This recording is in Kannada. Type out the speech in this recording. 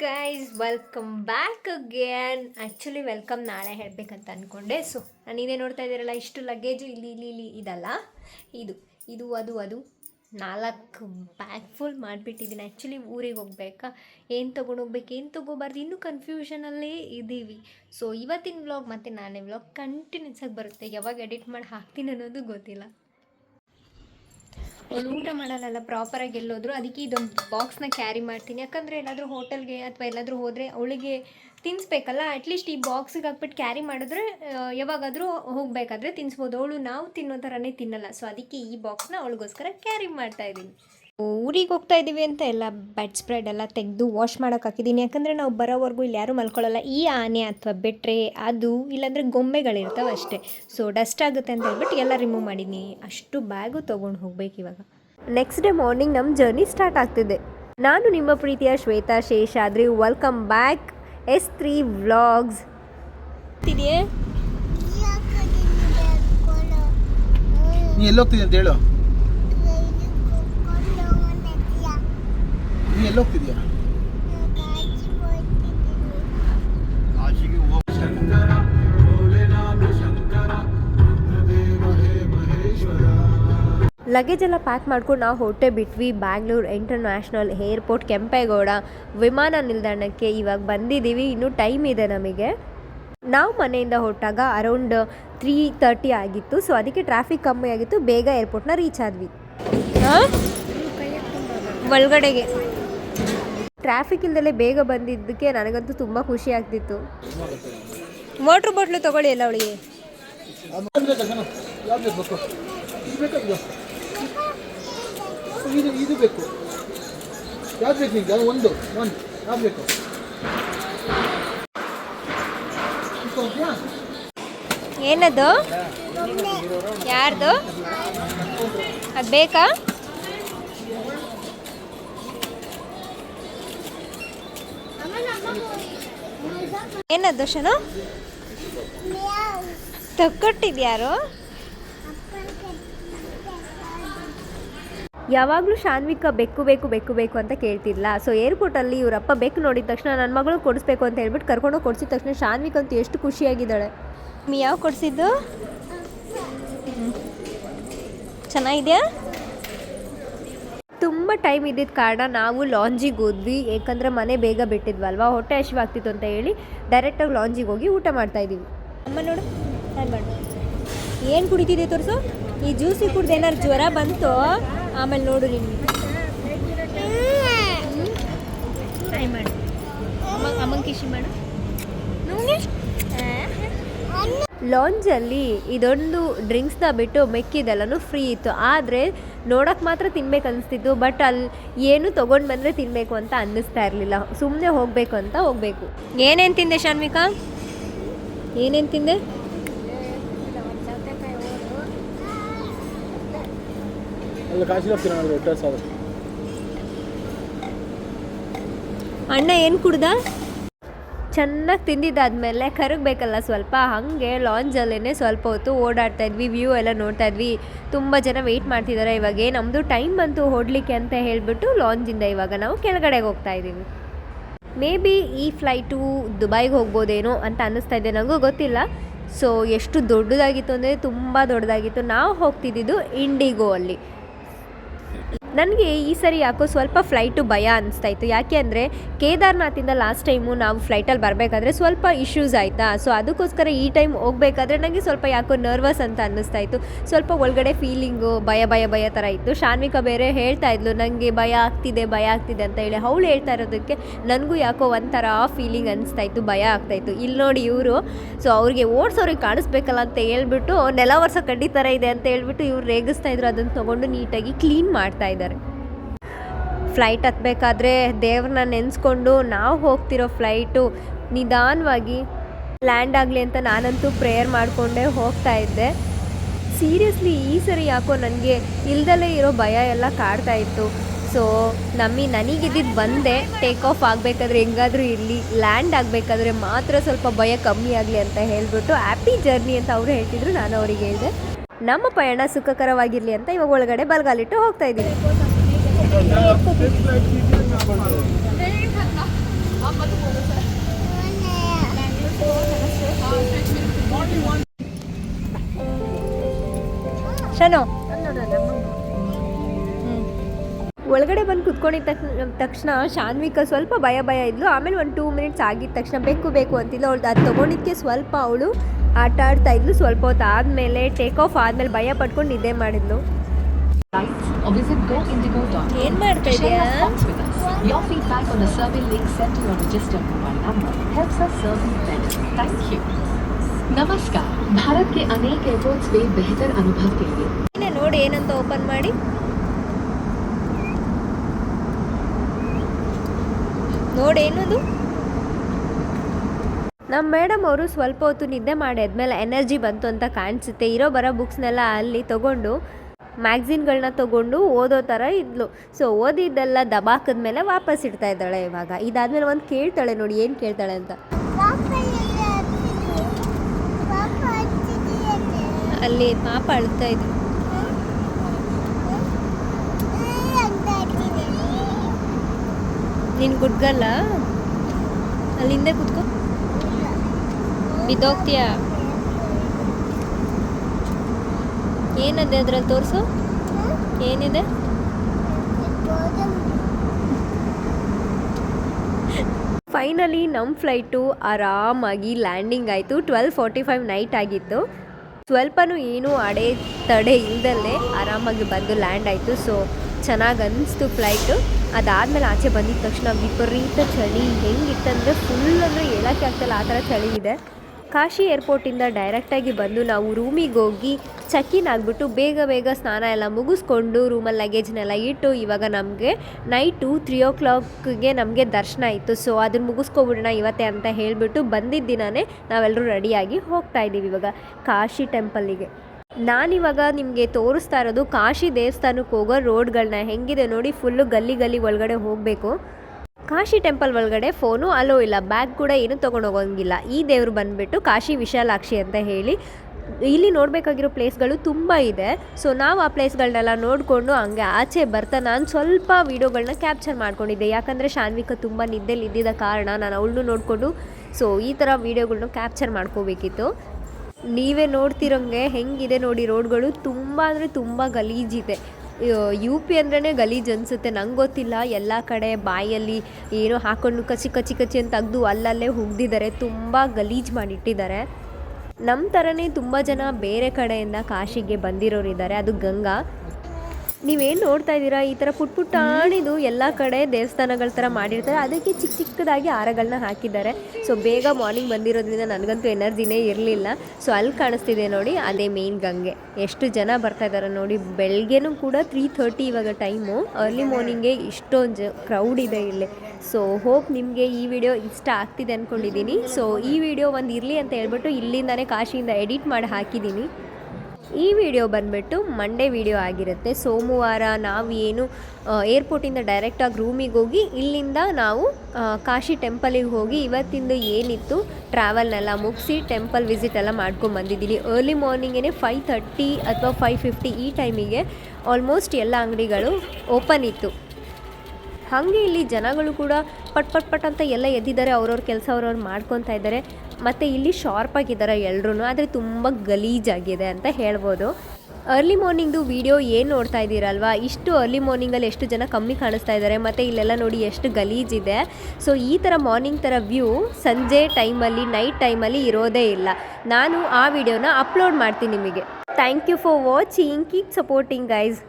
Guys welcome back again actually welcome ನಾಳೆ ಹೇಳಬೇಕಂತ ಅಂದ್ಕೊಂಡೆ ಸೊ ನಾನು ಇದೇ ನೋಡ್ತಾ ಇದ್ದೀರಲ್ಲ, ಇಷ್ಟು ಲಗೇಜು ಇಲ್ಲಿ ಇಲ್ಲಿ ಇಲ್ಲಿ ಇದಲ್ಲ. ಇದು ಇದು, ಅದು ಅದು. ನಾಲ್ಕು ಬ್ಯಾಗ್ ಫುಲ್ ಮಾಡಿಬಿಟ್ಟಿದ್ದೀನಿ. ಆ್ಯಕ್ಚುಲಿ ಊರಿಗೆ ಹೋಗ್ಬೇಕಾ? ಏನು ತೊಗೊಂಡೋಗ್ಬೇಕು ಏನು ತೊಗೋಬಾರ್ದು? ಇನ್ನೂ ಕನ್ಫ್ಯೂಷನಲ್ಲೇ ಇದ್ದೀವಿ ಸೊ ಇವತ್ತಿನ ವ್ಲಾಗ್ ಮತ್ತು ನಾನೇ ವ್ಲಾಗ್ ಕಂಟಿನ್ಯೂಸ್ ಆಗಿ ಬರುತ್ತೆ. ಯಾವಾಗ ಎಡಿಟ್ ಮಾಡಿ ಹಾಕ್ತೀನಿ ಅನ್ನೋದು ಗೊತ್ತಿಲ್ಲ. ಅವಳು ಊಟ ಮಾಡಲ್ಲ ಪ್ರಾಪರಾಗಿ ಎಲ್ಲೋದ್ರು, ಅದಕ್ಕೆ ಇದೊಂದು ಬಾಕ್ಸ್ನ ಕ್ಯಾರಿ ಮಾಡ್ತೀನಿ. ಯಾಕಂದರೆ ಎಲ್ಲಾದರೂ ಹೋಟೆಲ್ಗೆ ಅಥವಾ ಎಲ್ಲಾದರೂ ಹೋದರೆ ಅವಳಿಗೆ ತಿನ್ನಿಸ್ಬೇಕಲ್ಲ ಅಟ್ಲೀಸ್ಟ್ ಈ ಬಾಕ್ಸಿಗೆ ಹಾಕ್ಬಿಟ್ಟು ಕ್ಯಾರಿ ಮಾಡಿದ್ರೆ ಯಾವಾಗಾದರೂ ಹೋಗಬೇಕಾದ್ರೆ ತಿನ್ನಿಸ್ಬೋದು ಅವಳು ನಾವು ತಿನ್ನೋ ಥರನೇ ತಿನ್ನಲ್ಲ. ಸೊ ಅದಕ್ಕೆ ಈ ಬಾಕ್ಸ್ನ ಅವಳಿಗೋಸ್ಕರ ಕ್ಯಾರಿ ಮಾಡ್ತಾ ಇದ್ದೀನಿ. ಊರಿಗೆ ಹೋಗ್ತಾ ಇದ್ದೀವಿ ಅಂತ ಎಲ್ಲ ಬೆಡ್ ಸ್ಪ್ರೆಡ್ ಎಲ್ಲ ತೆಗೆದು ವಾಶ್ ಮಾಡೋಕೆ ಹಾಕಿದ್ದೀನಿ ಯಾಕಂದರೆ ನಾವು ಬರೋವರೆಗೂ ಇಲ್ಲಿ ಯಾರೂ ಮಲ್ಕೊಳ್ಳಲ್ಲ. ಈ ಆನೆ ಅಥವಾ ಬೆಟ್ರೆ ಅದು ಇಲ್ಲಾಂದರೆ ಗೊಂಬೆಗಳಿರ್ತಾವೆ ಅಷ್ಟೇ. ಸೊ ಡಸ್ಟ್ ಆಗುತ್ತೆ ಅಂತ ಹೇಳ್ಬಿಟ್ಟು ಎಲ್ಲ ರಿಮೂವ್ ಮಾಡಿದ್ದೀನಿ ಅಷ್ಟು ಬ್ಯಾಗು ತೊಗೊಂಡು ಹೋಗ್ಬೇಕು ಇವಾಗ. ನೆಕ್ಸ್ಟ್ ಡೇ ಮಾರ್ನಿಂಗ್ ನಮ್ಮ ಜರ್ನಿ ಸ್ಟಾರ್ಟ್ ಆಗ್ತಿದೆ. ನಾನು ನಿಮ್ಮ ಪ್ರೀತಿಯ Shweta Seshadri welcome back S three vlogs ಇದೆಯೇ ನೀ ಅಂತ ಹೇಳು. ನೀ ಎಲ್ಲೋಗ್ತಿದ್ಯಾ ಲಗೇಜ್ ಎಲ್ಲ ಪ್ಯಾಕ್ ಮಾಡ್ಕೊಂಡು ನಾವು ಹೊಟ್ಟೆ ಬಿಟ್ವಿ. ಬ್ಯಾಂಗ್ಳೂರ್ ಇಂಟರ್ನ್ಯಾಷನಲ್ ಏರ್ಪೋರ್ಟ್, ಕೆಂಪೇಗೌಡ ವಿಮಾನ ನಿಲ್ದಾಣಕ್ಕೆ ಇವಾಗ ಬಂದಿದ್ದೀವಿ. ಇನ್ನೂ ಟೈಮ್ ಇದೆ ನಮಗೆ. ನಾವು ಮನೆಯಿಂದ ಹೊರಟಾಗ ಅರೌಂಡ್ ತ್ರೀ ತರ್ಟಿ ಆಗಿತ್ತು. ಸೊ ಅದಕ್ಕೆ ಟ್ರಾಫಿಕ್ ಕಮ್ಮಿ ಆಗಿತ್ತು. ಬೇಗ ಏರ್ಪೋರ್ಟ್ನ ರೀಚ್ ಆದ್ವಿ. ಒಳಗಡೆಗೆ. ಟ್ರಾಫಿಕ್ ಇಲ್ದಲೇ ಬೇಗ ಬಂದಿದ್ದಕ್ಕೆ ನನಗಂತೂ ತುಂಬ ಖುಷಿ ಆಗ್ತಿತ್ತು. ವಾಟ್ರ್ ಬಾಟ್ಲು ತಗೊಳ್ಳಿ ಎಲ್ಲ ಅವಳಿಗೆ. ಬೇಕಾ ಯಾವ್ದು ಬೇಕು ಒಂದು ಒಂದು ಯಾವ್ದು ಬೇಕು? ಏನದು? ಯಾರ್ದು? ಅದು ಬೇಕಾ? ಏನದು ದರ್ಶನ ತಕ್ಕೊಟ್ಟಿದ್ಯಾರು? ಯಾವಾಗಲೂ ಶಾನ್ವಿಕ ಬೆಕ್ಕು ಬೇಕು ಬೆಕ್ಕು ಬೇಕು ಅಂತ ಕೇಳ್ತಿಲ್ಲ ಸೊ ಏರ್ಪೋರ್ಟಲ್ಲಿ ಇವರಪ್ಪ ಬೆಕ್ಕು ನೋಡಿದ ತಕ್ಷಣ ನನ್ನ ಮಗಳು ಕೊಡಿಸ್ಬೇಕು ಅಂತ ಹೇಳ್ಬಿಟ್ಟು ಕರ್ಕೊಂಡೋಗಿ ಕೊಡಿಸಿದ ತಕ್ಷಣ ಶಾನ್ವಿಕ್ ಅಂತೂ ಎಷ್ಟು ಖುಷಿಯಾಗಿದ್ದಾಳೆ. ನೀ ಯಾವ ಕೊಡಿಸಿದ್ದು ಚೆನ್ನಾಗಿದೆಯಾ? ತುಂಬ ಟೈಮ್ ಇದ್ದಿದ್ದ ಕಾರಣ ನಾವು ಲಾಂಜಿಗೆ ಹೋದ್ವಿ, ಏಕೆಂದರೆ ಮನೆ ಬೇಗ ಬಿಟ್ಟಿದ್ವಲ್ವಾ, ಹೊಟ್ಟೆ ಹಸಿವಾಗ್ತಿತ್ತು ಅಂತ ಹೇಳಿ ಡೈರೆಕ್ಟಾಗಿ ಲಾಂಜಿಗೆ ಹೋಗಿ ಊಟ ಮಾಡ್ತಾ ಇದ್ದೀವಿ. ಅಮ್ಮ ನೋಡು, ಹಾಯ್ ಮಾಡು. ಏನು ಕುಡಿತಿದೆ ತೋರಿಸು? ಈ ಜ್ಯೂಸಿ ಕುಡ್ದು ಏನಾರು ಜ್ವರ ಬಂತು? ಆಮೇಲೆ ನೋಡು ನಿಮಗೆ ಹಾಯ್ ಮಾಡು. ಅಮ್ಮ, ಅಮ್ಮಂಗೆ ಕಿಶಿ ಮಾಡು. ಲಾಂಜಲ್ಲಿ ಇದೊಂದು ಡ್ರಿಂಕ್ಸ್ನ ಬಿಟ್ಟು ಮೆಕ್ಕಿದೆಲ್ಲನೂ ಫ್ರೀ ಇತ್ತು. ಆದರೆ ನೋಡೋಕ್ಕೆ ಮಾತ್ರ ತಿನ್ಬೇಕು ಅನಿಸ್ತಿತ್ತು ಬಟ್ ಅಲ್ಲಿ ಏನು ತೊಗೊಂಡು ಬಂದರೆ ತಿನ್ನಬೇಕು ಅಂತ ಅನ್ನಿಸ್ತಾ ಇರಲಿಲ್ಲ. ಸುಮ್ಮನೆ ಹೋಗಬೇಕು ಅಂತ ಹೋಗಬೇಕು. ಏನೇನು ತಿಂದೆ ಶಾನ್ವಿಕಾ? ಏನೇನು ತಿಂದೆ? ಅಣ್ಣ ಏನು ಕುಡ್ದ? ಚೆನ್ನಾಗಿ ತಿಂದಿದ್ದಾದ್ಮೇಲೆ ಕರಗಬೇಕಲ್ಲ ಸ್ವಲ್ಪ. ಹಾಗೆ ಲಾಂಜಲ್ಲೇ ಸ್ವಲ್ಪ ಹೊತ್ತು ಓಡಾಡ್ತಾ ಇದ್ವಿ ವ್ಯೂ ಎಲ್ಲ ನೋಡ್ತಾ ಇದ್ವಿ. ತುಂಬ ಜನ ವೆಯ್ಟ್ ಮಾಡ್ತಿದ್ದಾರೆ ಇವಾಗ. ನಮ್ಮದು ಟೈಮ್ ಬಂತು ಹೊಡ್ಲಿಕ್ಕೆ ಅಂತ ಹೇಳಿಬಿಟ್ಟು ಲಾಂಜಿಂದ ಇವಾಗ ನಾವು ಕೆಳಗಡೆಗೆ ಹೋಗ್ತಾ ಇದ್ದೀವಿ. ಮೇ ಬಿ ಈ ಫ್ಲೈಟು ದುಬೈಗೆ ಹೋಗ್ಬೋದೇನೋ ಅಂತ ಅನ್ನಿಸ್ತಾ ಇದೆ ನನಗೂ ಗೊತ್ತಿಲ್ಲ. ಸೊ ಎಷ್ಟು ದೊಡ್ಡದಾಗಿತ್ತು ಅಂದರೆ ತುಂಬ ದೊಡ್ಡದಾಗಿತ್ತು. ನಾವು ಹೋಗ್ತಿದ್ದಿದ್ದು ಇಂಡಿಗೋ ಅಲ್ಲಿ. ನನಗೆ ಈ ಸರಿ ಯಾಕೋ ಸ್ವಲ್ಪ ಫ್ಲೈಟು ಭಯ ಅನಿಸ್ತಾ ಇತ್ತು. ಯಾಕೆ ಅಂದರೆ ಕೇದಾರ್ನಾಥಿಂದ ಲಾಸ್ಟ್ ಟೈಮು ನಾವು ಫ್ಲೈಟಲ್ಲಿ ಬರಬೇಕಾದ್ರೆ ಸ್ವಲ್ಪ ಇಶ್ಯೂಸ್ ಆಯಿತಾ? ಸೊ ಅದಕ್ಕೋಸ್ಕರ ಈ ಟೈಮ್ ಹೋಗಬೇಕಾದ್ರೆ ನನಗೆ ಸ್ವಲ್ಪ ಯಾಕೋ ನರ್ವಸ್ ಅಂತ ಅನ್ನಿಸ್ತಾ ಇತ್ತು. ಸ್ವಲ್ಪ ಒಳಗಡೆ ಫೀಲಿಂಗು ಭಯ ಭಯ ಭಯ ಥರ ಇತ್ತು. ಶಾನ್ವಿಕಾ ಬೇರೆ ಹೇಳ್ತಾ ಇದ್ಲು ನನಗೆ ಭಯ ಆಗ್ತಿದೆ ಭಯ ಆಗ್ತಿದೆ ಅಂತ ಹೇಳಿ. ಅವಳು ಹೇಳ್ತಾ ಇರೋದಕ್ಕೆ ನನಗೂ ಯಾಕೋ ಒಂಥರ ಫೀಲಿಂಗ್ ಅನಿಸ್ತಾ ಇತ್ತು, ಭಯ ಆಗ್ತಾ ಇತ್ತು. ಇಲ್ಲಿ ನೋಡಿ ಇವರು ಸೊ ಅವ್ರಿಗೆ ಓಡಿಸೋರಿಗೆ ಕಾಣಿಸ್ಬೇಕಲ್ಲ ಅಂತ ಹೇಳ್ಬಿಟ್ಟು, ನೆಲ ವರ್ಷ ಕಡ್ಡಿ ಥರ ಇದೆ ಅಂತ ಹೇಳ್ಬಿಟ್ಟು ಇವ್ರು ರೇಗಿಸ್ತಾ ಇದ್ರು. ಅದನ್ನು ತೊಗೊಂಡು ನೀಟಾಗಿ ಕ್ಲೀನ್ ಮಾಡ್ತಾ ಇದ್ದಾರೆ ಫ್ಲೈಟ್ ಹತ್ತಬೇಕಾದ್ರೆ ದೇವ್ರನ್ನ ನೆನೆಸ್ಕೊಂಡು ನಾವು ಹೋಗ್ತಿರೋ ಫ್ಲೈಟು ನಿಧಾನವಾಗಿ ಲ್ಯಾಂಡ್ ಆಗಲಿ ಅಂತ ನಾನಂತೂ ಪ್ರೇಯರ್ ಮಾಡಿಕೊಂಡೇ ಹೋಗ್ತಾ ಇದ್ದೆ. ಸೀರಿಯಸ್ಲಿ ಈ ಸರಿ ಯಾಕೋ ನನಗೆ ಇಲ್ದಲೇ ಇರೋ ಭಯ ಎಲ್ಲ ಕಾಡ್ತಾ ಇತ್ತು. ಸೊ, ನಮ್ಮಿ ನನಗಿದ್ದಿದ್ದು ಬಂದೆ. ಟೇಕ್ ಆಫ್ ಆಗಬೇಕಾದ್ರೆ ಹೆಂಗಾದರೂ ಇರಲಿ, ಲ್ಯಾಂಡ್ ಆಗಬೇಕಾದ್ರೆ ಮಾತ್ರ ಸ್ವಲ್ಪ ಭಯ ಕಮ್ಮಿ ಆಗಲಿ ಅಂತ ಹೇಳಿಬಿಟ್ಟು ಹ್ಯಾಪಿ ಜರ್ನಿ ಅಂತ ಅವರು ಹೇಳ್ತಿದ್ರು, ನಾನು ಅವರಿಗೆ ಹೇಳಿದೆ. ನಮ್ಮ ಪಯಣ ಸುಖಕರವಾಗಿರಲಿ ಅಂತ ಇವಾಗ ಒಳಗಡೆ ಬಲ್ಗಾಲಿಟ್ಟು ಹೋಗ್ತಾ ಇದ್ದೀನಿ ಶನೋ. ಒಳಗಡೆ ಬಂದು ಕುತ್ಕೊಂಡಿದ್ದ ತಕ್ಷಣ ಶಾನ್ವಿಕ ಸ್ವಲ್ಪ ಭಯ ಭಯ ಇದ್ಲು. ಆಮೇಲೆ ಒಂದು ಟೂ ಮಿನಿಟ್ಸ್ ಆಗಿದ್ದ ತಕ್ಷಣ ಬೇಕು ಬೇಕು ಅಂತಿಲ್ಲ ಅವಳು ಅದು ತೊಗೊಂಡಿದ್ದಕ್ಕೆ ಸ್ವಲ್ಪ ಅವಳು ಆಟ ಆಡ್ತಾ ಇದ್ಲು. ಸ್ವಲ್ಪ ಹೊತ್ತು ಆದಮೇಲೆ ಟೇಕ್ ಆಫ್ ಆದಮೇಲೆ ಭಯ ಪಡ್ಕೊಂಡು ನಿದ್ದೆ ಮಾಡಿದ್ಲು. ಏನು ಮಾಡ್ತಾ ಇದೆಯಾ? Your ನಮಸ್ಕಾರ ಭಾರತಕ್ಕೆ ಅನೇಕ ಏರ್ಪೋರ್ಟ್ಸ್ ವೇ ಬೆಹತರ್ ಅನುಭವ ನೋಡಿ ಏನಂತ ಓಪನ್ ಮಾಡಿ. ನೋಡೇನದು? ನಮ್ಮ ಮೇಡಮ್ ಅವರು ಸ್ವಲ್ಪ ಹೊತ್ತು ನಿದ್ದೆ ಮಾಡಿದ್ಮೇಲೆ ಎನರ್ಜಿ ಬಂತು ಅಂತ ಕಾಣಿಸುತ್ತೆ. ಇರೋ ಬರೋ ಬುಕ್ಸ್ನೆಲ್ಲ ಅಲ್ಲಿ ತಗೊಂಡು ಮ್ಯಾಗ್ಝಿನ್ಗಳನ್ನ ತಗೊಂಡು ಓದೋ ಥರ ಇದ್ಲು. ಸೊ, ಓದಿದ್ದೆಲ್ಲ ದಬಾಕದ ಮೇಲೆ ವಾಪಸ್ ಇಡ್ತಾ ಇದ್ದಾಳೆ ಇವಾಗ. ಇದಾದ್ಮೇಲೆ ಒಂದು ಕೇಳ್ತಾಳೆ ನೋಡಿ, ಏನು ಕೇಳ್ತಾಳೆ ಅಂತ. ಅಲ್ಲಿ ಪಾಪ ಅಳ್ತಾ ಇದ್ರು ನೀನು ಗುಡ್ಗಲ್ಲ? ಅಲ್ಲಿಂದ ಕುತ್ಕೋ. ಬಿದ್ದೋಗ್ತೀಯಾ ಏನದೆ ಅದ್ರಲ್ಲಿ ತೋರಿಸು? ಏನಿದೆ? ಫೈನಲಿ ನಮ್ಮ ಫ್ಲೈಟು ಆರಾಮಾಗಿ ಲ್ಯಾಂಡಿಂಗ್ ಆಯಿತು. ಟ್ವೆಲ್ ಫಾರ್ಟಿ ಫೈವ್ ನೈಟ್ ಆಗಿತ್ತು. ಸ್ವಲ್ಪನೂ ಏನೂ ಅಡೆ ತಡೆ ಇಲ್ದಲ್ಲೇ ಆರಾಮಾಗಿ ಬಂದು ಲ್ಯಾಂಡ್ ಆಯಿತು. ಸೊ, ಚೆನ್ನಾಗಿ ಅನ್ನಿಸ್ತು ಫ್ಲೈಟು. ಅದಾದಮೇಲೆ ಆಚೆ ಬಂದಿದ ತಕ್ಷಣ ವಿಪರೀತ ಚಳಿ. ಹೆಂಗಿತ್ತಂದರೆ ಫುಲ್ ಅಂದರೆ ಹೇಳೋಕ್ಕೆ ಆಗ್ತಲ್ಲ. ಆ ಥರ ಚಳಿ ಇದೆ. ಕಾಶಿ ಏರ್ಪೋರ್ಟಿಂದ ಡೈರೆಕ್ಟಾಗಿ ಬಂದು ನಾವು ರೂಮಿಗೆ ಹೋಗಿ ಚೆಕ್-ಇನ್ ಆಗಿಬಿಟ್ಟು ಬೇಗ ಬೇಗ ಸ್ನಾನ ಎಲ್ಲ ಮುಗಿಸ್ಕೊಂಡು ರೂಮಲ್ಲಿ ಲಗೇಜ್ನೆಲ್ಲ ಇಟ್ಟು ಇವಾಗ ನಮಗೆ ನೈಟು ತ್ರೀ ಓ ಕ್ಲಾಕ್ಗೆ ನಮಗೆ ದರ್ಶನ ಇತ್ತು ಸೊ ಅದನ್ನು ಮುಗಿಸ್ಕೊಬಿಡೋಣ ಇವತ್ತೇ ಅಂತ ಹೇಳಿಬಿಟ್ಟು ಬಂದಿದ್ದ ದಿನವೇ ನಾವೆಲ್ಲರೂ ರೆಡಿಯಾಗಿ ಹೋಗ್ತಾ ಇದ್ದೀವಿ ಇವಾಗ ಕಾಶಿ ಟೆಂಪಲ್ಲಿಗೆ ನಾನಿವಾಗ ನಿಮಗೆ ತೋರಿಸ್ತಾ ಇರೋದು ಕಾಶಿ ದೇವಸ್ಥಾನಕ್ಕೆ ಹೋಗೋ ರೋಡ್ಗಳನ್ನ ಹೆಂಗಿದೆ ನೋಡಿ, ಫುಲ್ಲು ಗಲ್ಲಿ ಗಲ್ಲಿ ಒಳಗಡೆ ಹೋಗಬೇಕು. ಕಾಶಿ ಟೆಂಪಲ್ ಒಳಗಡೆ ಫೋನು ಅಲೋ ಇಲ್ಲ, ಬ್ಯಾಗ್ ಕೂಡ ಏನು ತೊಗೊಂಡು ಹೋಗೋಂಗಿಲ್ಲ. ಈ ದೇವರು ಬಂದುಬಿಟ್ಟು ಕಾಶಿ ವಿಶಾಲಾಕ್ಷಿ ಅಂತ ಹೇಳಿ, ಇಲ್ಲಿ ನೋಡಬೇಕಾಗಿರೋ ಪ್ಲೇಸ್ಗಳು ತುಂಬ ಇದೆ. ಸೊ, ನಾವು ಆ ಪ್ಲೇಸ್ಗಳನ್ನೆಲ್ಲ ನೋಡಿಕೊಂಡು ಹಂಗೆ ಆಚೆ ಬರ್ತಾ ನಾನು ಸ್ವಲ್ಪ ವೀಡಿಯೋಗಳನ್ನ ಕ್ಯಾಪ್ಚರ್ ಮಾಡ್ಕೊಂಡಿದ್ದೆ. ಯಾಕಂದರೆ ಶಾನ್ವಿಕ ತುಂಬ ನಿದ್ದೆಲಿ ಇದ್ದಿದ್ದ ಕಾರಣ ನಾನು ಅವಳನ್ನು ನೋಡಿಕೊಂಡು, ಸೊ, ಈ ಥರ ವೀಡಿಯೋಗಳ್ನ ಕ್ಯಾಪ್ಚರ್ ಮಾಡ್ಕೋಬೇಕಿತ್ತು. ನೀವೇ ನೋಡ್ತಿರೋಂಗೆ ಹೆಂಗಿದೆ ನೋಡಿ ರೋಡ್ಗಳು. ತುಂಬ ಅಂದರೆ ತುಂಬ ಗಲೀಜಿದೆ ಯು ಪಿ ಅಂದ್ರೇ ಗಲೀಜು ಅನಿಸುತ್ತೆ. ನಂಗೆ ಗೊತ್ತಿಲ್ಲ. ಎಲ್ಲ ಕಡೆ ಬಾಯಲ್ಲಿ ಏನೋ ಹಾಕೊಂಡು ಕಚಿ ಕಚಿ ಕಚಿ ಅಂತ ತೆಗೆದು ಅಲ್ಲಲ್ಲೇ ಹುಗ್ದಿದ್ದಾರೆ ತುಂಬ ಗಲೀಜು ಮಾಡಿಟ್ಟಿದ್ದಾರೆ. ನಮ್ಮ ಥರನೇ ತುಂಬ ಜನ ಬೇರೆ ಕಡೆಯಿಂದ ಕಾಶಿಗೆ ಬಂದಿರೋರಿದ್ದಾರೆ. ಅದು ಗಂಗಾ. ನೀವೇನು ನೋಡ್ತಾ ಇದ್ದೀರಾ? ಈ ಥರ ಪುಟ್ ಪುಟ್ಟಾಣಿದು ಎಲ್ಲ ಕಡೆ ದೇವಸ್ಥಾನಗಳ ಥರ ಮಾಡಿರ್ತಾರೆ. ಅದಕ್ಕೆ ಚಿಕ್ಕ ಚಿಕ್ಕದಾಗಿ ಹಾರಗಳನ್ನ ಹಾಕಿದ್ದಾರೆ. ಸೊ ಬೇಗ ಮಾರ್ನಿಂಗ್ ಬಂದಿರೋದ್ರಿಂದ ನನಗಂತೂ ಎನರ್ಜಿನೇ ಇರಲಿಲ್ಲ. ಸೊ ಅಲ್ಲಿ ಕಾಣಿಸ್ತಿದೆ ನೋಡಿ, ಅದೇ ಮೇನ್ ಗಂಗೆ. ಎಷ್ಟು ಜನ ಬರ್ತಾ ಇದ್ದಾರೆ ನೋಡಿ ಬೆಳಗ್ಗೆನೂ ಕೂಡ ತ್ರೀ ಥರ್ಟಿ ಇವಾಗ ಟೈಮು ಅರ್ಲಿ ಮಾರ್ನಿಂಗೇ ಇಷ್ಟೊಂದು ಜ ಕ್ರೌಡ್ ಇದೆ ಇಲ್ಲಿ. ಸೊ ಹೋಪ್ ನಿಮಗೆ ಈ ವಿಡಿಯೋ ಇಷ್ಟ ಆಗ್ತಿದೆ ಅಂದ್ಕೊಂಡಿದ್ದೀನಿ ಸೊ ಈ ವಿಡಿಯೋ ಒಂದು ಇರಲಿ ಅಂತ ಹೇಳ್ಬಿಟ್ಟು ಇಲ್ಲಿಂದಾನೇ ಕಾಶಿಯಿಂದ ಎಡಿಟ್ ಮಾಡಿ ಹಾಕಿದ್ದೀನಿ. ಈ ವಿಡಿಯೋ ಬಂದುಬಿಟ್ಟು ಮಂಡೇ ವಿಡಿಯೋ ಆಗಿರುತ್ತೆ. ಸೋಮವಾರ ನಾವು ಏನು ಏರ್ಪೋರ್ಟಿಂದ ಡೈರೆಕ್ಟಾಗಿ ರೂಮಿಗೆ ಹೋಗಿ, ಇಲ್ಲಿಂದ ನಾವು ಕಾಶಿ ಟೆಂಪಲಿಗೆ ಹೋಗಿ ಇವತ್ತಿಂದು ಏನಿತ್ತು ಟ್ರಾವೆಲ್ನೆಲ್ಲ ಮುಗಿಸಿ ಟೆಂಪಲ್ ವಿಸಿಟ್ ಎಲ್ಲ ಮಾಡ್ಕೊಂಡು ಬಂದಿದ್ದೀನಿ ಅರ್ಲಿ ಮಾರ್ನಿಂಗೇ ಫೈವ್ ಥರ್ಟಿ ಅಥವಾ ಫೈವ್ ಫಿಫ್ಟಿ ಈ ಟೈಮಿಗೆ ಆಲ್ಮೋಸ್ಟ್ ಎಲ್ಲ ಅಂಗಡಿಗಳು ಓಪನ್ ಇತ್ತು. ಹಾಗೆ ಇಲ್ಲಿ ಜನಗಳು ಕೂಡ ಪಟ್ ಪಟ್ ಪಟ್ ಅಂತ ಎಲ್ಲ ಎದ್ದಿದ್ದಾರೆ, ಅವ್ರವ್ರ ಕೆಲಸ ಅವ್ರವ್ರು ಮಾಡ್ಕೊತಾ ಇದ್ದಾರೆ. ಮತ್ತು ಇಲ್ಲಿ ಶಾರ್ಪ್ ಆಗಿದ್ದಾರೆ ಎಲ್ಲರೂ ಆದರೆ ತುಂಬ ಗಲೀಜಾಗಿದೆ ಅಂತ ಹೇಳ್ಬೋದು. ಅರ್ಲಿ ಮಾರ್ನಿಂಗ್ದು ವೀಡಿಯೋ ಏನು ನೋಡ್ತಾ ಇದ್ದೀರಲ್ವಾ? ಇಷ್ಟು ಅರ್ಲಿ ಮಾರ್ನಿಂಗಲ್ಲಿ ಎಷ್ಟು ಜನ ಕಮ್ಮಿ ಕಾಣಿಸ್ತಾ ಇದ್ದಾರೆ, ಮತ್ತು ಇಲ್ಲೆಲ್ಲ ನೋಡಿ ಎಷ್ಟು ಗಲೀಜಿದೆ ಸೊ ಈ ಥರ ಮಾರ್ನಿಂಗ್ ಥರ ವ್ಯೂ ಸಂಜೆ ಟೈಮಲ್ಲಿ ನೈಟ್ ಟೈಮಲ್ಲಿ ಇರೋದೇ ಇಲ್ಲ. ನಾನು ಆ ವಿಡಿಯೋನ ಅಪ್ಲೋಡ್ ಮಾಡ್ತೀನಿ ನಿಮಗೆ. Thank you for watching keep supporting guys